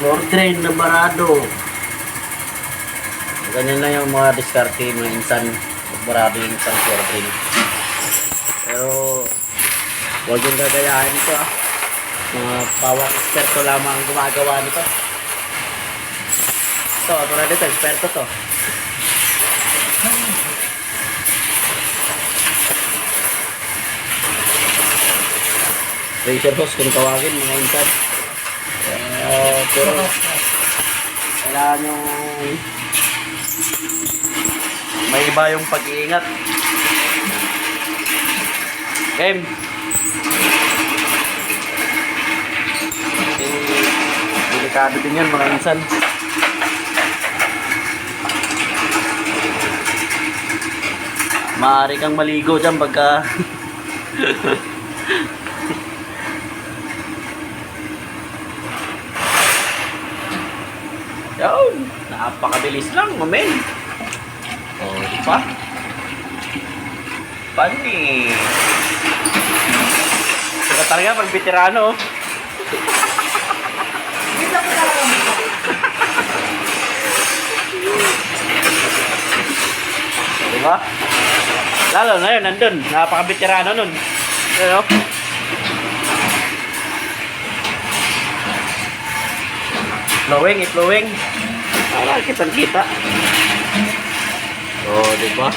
Floor drain na barado. Ganyan na yung mga diskarte mga insan. Barado yung isang floor drain. Pero, huwag yung gagayahin ito ah. Mga pawang eksperto lamang ang gumagawa nito. Ito, tulad dito, eksperto to. Pressure hose kung tawagin mga insan. Uh, pero kailangan yung may iba yung pag-iingat. Game. Eh, delikado din yan mga insan. Maaari kang maligo dyan pagka Yun, napakabilis lang, mamen. O, oh, di ba? Pani. Saka talaga pag veterano. Dito po talaga mo. Di ba? Lalo na yun, nandun. Napaka-veterano nun. Ano? Flowing, flowing. Para kitang kita. Oh, di ba?